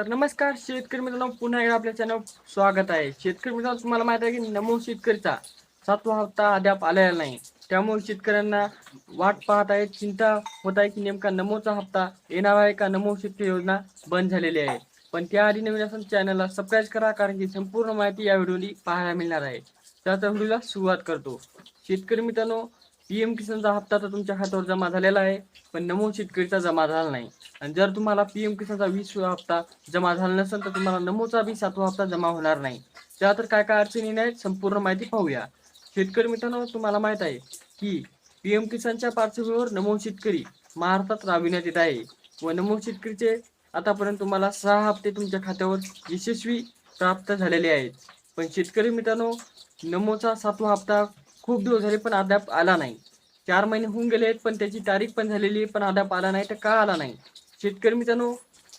तर नमस्कार शेतकरी मित्रांनो पुन्हा एकदा आपल्या चॅनल स्वागत आहे. शेतकरी मित्रांनो तुम्हाला माहीत आहे की नमो शेतकरीचा सातवा हप्ता अद्याप आलेला नाही. त्यामुळे शेतकऱ्यांना वाट पाहत आहे चिंता होत आहे की नेमका नमोचा हप्ता येणार आहे का? नमो शेतकरी योजना बंद झालेली आहे. पण त्याआधी नवीन असून चॅनलला सबस्क्राईब करा कारण की संपूर्ण माहिती या व्हिडिओनी पाहायला मिळणार आहे. त्याचा व्हिडिओला सुरुवात करतो. शेतकरी मित्रांनो पीएम किसानचा हप्ता तर तुमच्या खात्यावर जमा झालेला आहे पण नमो शेतकरीचा जमा झाला नाही. आणि जर तुम्हाला पीएम किसानचा वीस हप्ता जमा झाला नसेल तर तुम्हाला नमोचा बी सातवा हप्ता जमा होणार नाही. त्या तर काय काय अडचणी नाही संपूर्ण माहिती पाहूया. शेतकरी मित्रांनो तुम्हाला माहीत आहे की पीएम किसानच्या पार्श्वभूमीवर नमो शेतकरी महाराष्ट्रात राबविण्यात येत आहे. व नमो शेतकरीचे आतापर्यंत तुम्हाला सहा हप्ते तुमच्या खात्यावर यशस्वी प्राप्त झालेले आहेत. पण शेतकरी मित्रांनो नमोचा सातवा हप्ता खूप दिवस झाले पण अद्याप आला नाही. चार महिने होऊन गेले आहेत पण त्याची तारीख पण झालेली आहे पण अद्याप आला नाही तर का आला नाही? शेतकरी मित्रांनो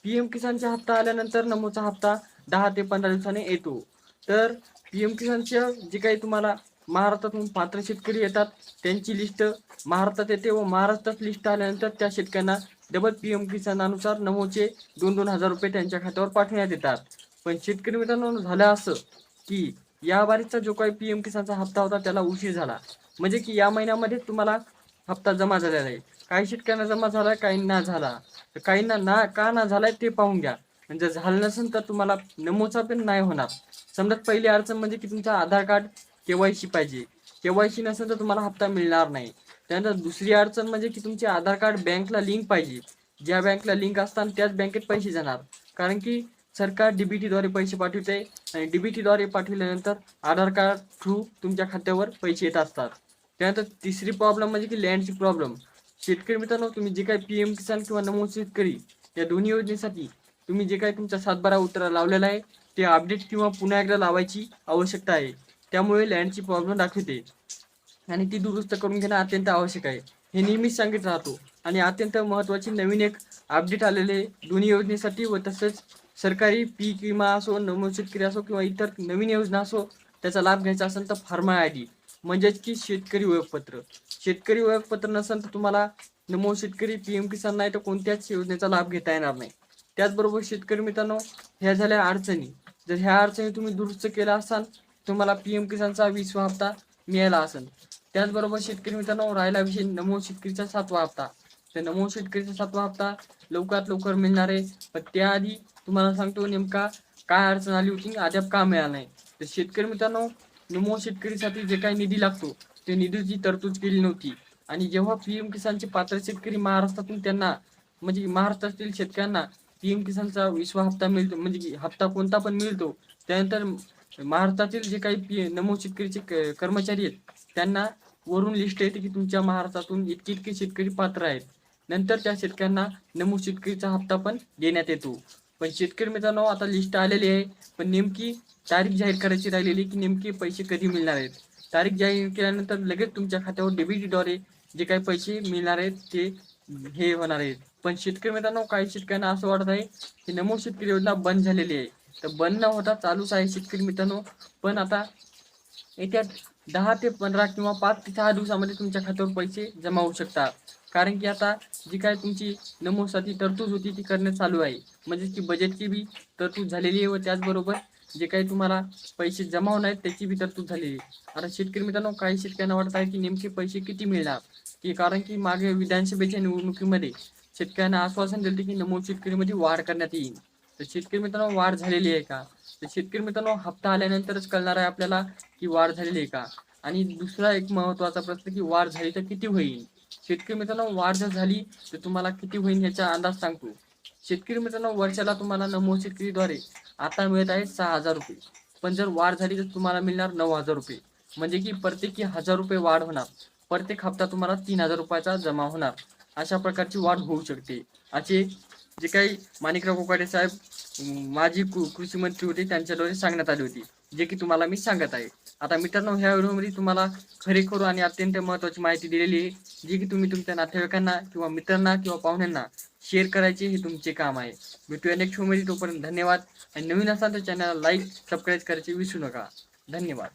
पीएम किसानचा हप्ता आल्यानंतर नमोचा हप्ता दहा ते पंधरा दिवसाने येतो. तर पी एम किसानच्या जे काही तुम्हाला महाराष्ट्रातून पात्र शेतकरी येतात त्यांची लिस्ट महाराष्ट्रात येते व महाराष्ट्रात लिस्ट आल्यानंतर त्या शेतकऱ्यांना डबल पी एम किसानानुसार नमोचे दोन दोन हजार रुपये त्यांच्या खात्यावर पाठवण्यात येतात. पण शेतकरी मित्रांनो झालं असं की या बारीचा जो काही पीएम किसानचा हप्ता होता त्याला उशीर झाला. म्हणजे की या महिन्यामध्ये तुम्हाला हप्ता जमा झालेला आहे. काही शेतकऱ्यांना जमा झाला काहींना झाला. तर काहींना ना का ना झालाय ते पाहून घ्या. म्हणजे झालं नसेल तर तुम्हाला नमोचा पण नाही होणार. समजा पहिली अडचण म्हणजे की तुमचं आधार कार्ड केवायसी पाहिजे. केवायसी नसेल तर तुम्हाला हप्ता मिळणार नाही. त्यानंतर दुसरी अडचण म्हणजे की तुमचे आधार कार्ड बँकला लिंक पाहिजे. ज्या बँकला लिंक असताना त्याच बँकेत पैसे जाणार. कारण की सरकार डीबीटी द्वारे पैसे पाठवते आणि डीबीटी द्वारे आधार कार्ड थ्रू तुमच्या खात्यावर पैसे येत असतात. त्यानंतर तिसरी प्रॉब्लेम म्हणजे की लँडची प्रॉब्लेम शेतकरी मित्रांनो तुम्ही जे काही पी एम किसान किंवा नमो शेतकरी या दोन्ही योजनेसाठी तुम्ही जे काही तुमचा सातबारा उतारा लावलेला आहे ते अपडेट किंवा पुन्हा एकदा लावायची आवश्यकता आहे. त्यामुळे लँडची प्रॉब्लेम दाखवते. आणि ती दुरुस्त करून घेणं अत्यंत आवश्यक आहे. हे नेहमीच सांगित राहतो. आणि अत्यंत महत्त्वाची नवीन एक अपडेट आलेले दोन्ही योजनेसाठी व तसेच सरकारी पीक विमा असो नमो शेतकरी असो किंवा इतर नवीन योजना असो त्याचा लाभ घ्यायचा असेल तर फार्मा आय डी. म्हणजेच की शेतकरी ओळखपत्र. शेतकरी ओळखपत्र नसेल तर तुम्हाला नमो शेतकरी पी एम किसान नाही तर कोणत्याच योजनेचा लाभ घेता येणार नाही. त्याचबरोबर शेतकरी मित्रांनो ह्या झाल्या अडचणी. जर ह्या अडचणी तुम्ही दुरुस्त केल्या असाल तुम्हाला पी एम किसानचा वीसवा हप्ता मिळाला असेल. त्याचबरोबर शेतकरी मित्रांनो राहिला विषय नमो शेतकरीचा सातवा हप्ता. तर नमो शेतकरीचा सातवा हप्ता लवकरात लवकर मिळणार आहे. पण त्याआधी तुम्हाला सांगतो नेमका काय अडचण आली होती अद्याप का मिळाला नाही. तर शेतकरी मित्रांनो नमो शेतकरीसाठी जे काही निधी लागतो ते निधीची तरतूद केली नव्हती. आणि जेव्हा पीएम किसानचे पात्र शेतकरी महाराष्ट्रातून त्यांना म्हणजे महाराष्ट्रातील शेतकऱ्यांना पीएम किसानचा विश्वा हप्ता मिळतो म्हणजे हप्ता कोणता पण मिळतो त्यानंतर महाराष्ट्रातील जे काही पी नमो शेतकरीचे कर्मचारी आहेत त्यांना वरून लिस्ट येते की तुमच्या महाराष्ट्रातून इतके इतके शेतकरी पात्र आहेत. नंतर त्या शेतकऱ्यांना नमू शेतकरीचा हप्ता पण देण्यात येतो. पण शेतकरी मित्रांनो आता लिस्ट आलेली आहे. पण नेमकी तारीख जाहीर करायची राहिलेली की नेमके पैसे कधी मिळणार आहेत? तारीख जाहीर केल्यानंतर लगेच तुमच्या खात्यावर डेबिटद्वारे जे काही पैसे मिळणार आहेत ते हे होणार आहेत. पण शेतकरी मित्रांनो काही शेतकऱ्यांना असं वाटत आहे की नमो शेतकरी योजना बंद झालेली आहे. तर बंद न होता चालूच आहे शेतकरी मित्रांनो. पण आता येत्या दहा ते पंधरा किंवा पाच ते सहा दिवसामध्ये तुमच्या खात्यावर पैसे जमा होऊ शकतात. कारण की आता जी काय तुमची नमोसाठी तरतूद होती ती करण्यात चालू आहे. म्हणजे की बजेटची बी तरतूद झालेली आहे व त्याचबरोबर जे काही तुम्हाला पैसे जमा होणार आहेत त्याची बी तरतूद झालेली आहे. आता शेतकरी मित्रांनो काही शेतकऱ्यांना वाटत आहे की नेमके पैसे किती मिळणार? की कारण की मागे विधानसभेच्या निवडणुकीमध्ये शेतकऱ्यांना आश्वासन दिले की नमो शेतकरीमध्ये वाढ करण्यात येईल. तर शेतकरी मित्रांनो वाढ झालेली आहे का? तर शेतकरी मित्रांनो हप्ता आल्यानंतरच कळणार आहे आपल्याला की वाढ झालेली आहे का? आणि दुसरा एक महत्त्वाचा प्रश्न की वाढ झाली तर किती होईल? शेतकरी मित्रांनो वाढ जर झाली तर तुम्हाला किती होईल याचा अंदाज सांगतो. शेतकरी मित्रांनो वर्षाला तुम्हाला नमो शेतकरीद्वारे आता मिळत आहे सहा हजार रुपये. पण जर वाढ झाली तर तुम्हाला मिळणार नऊ हजार रुपये. म्हणजे की प्रत्येकी हजार रुपये वाढ होणार. प्रत्येक हप्ता तुम्हाला तीन हजार रुपयाचा जमा होणार. अशा प्रकारची वाढ होऊ शकते. असे जे काही माणिकराव कोकाटे साहेब माजी कृषी मंत्री होते त्यांच्याद्वारे सांगण्यात आली होती. जे की तुम्हाला मी सांगत आहे. आता मित्रांनो ह्या व्हिडिओमध्ये तुम्हाला खरेखुर आणि अत्यंत महत्वाची माहिती दिलेली आहे जी की तुम्ही तुमच्या नातेवाईकांना किंवा मित्रांना किंवा पाहुण्यांना शेअर करायचे हे तुमचे काम आहे. भेटूया नेक्स्टमध्ये. तोपर्यंत धन्यवाद. आणि नवीन असाल तर चॅनलला लाईक सबस्क्राईब करायचे विसरू नका. धन्यवाद.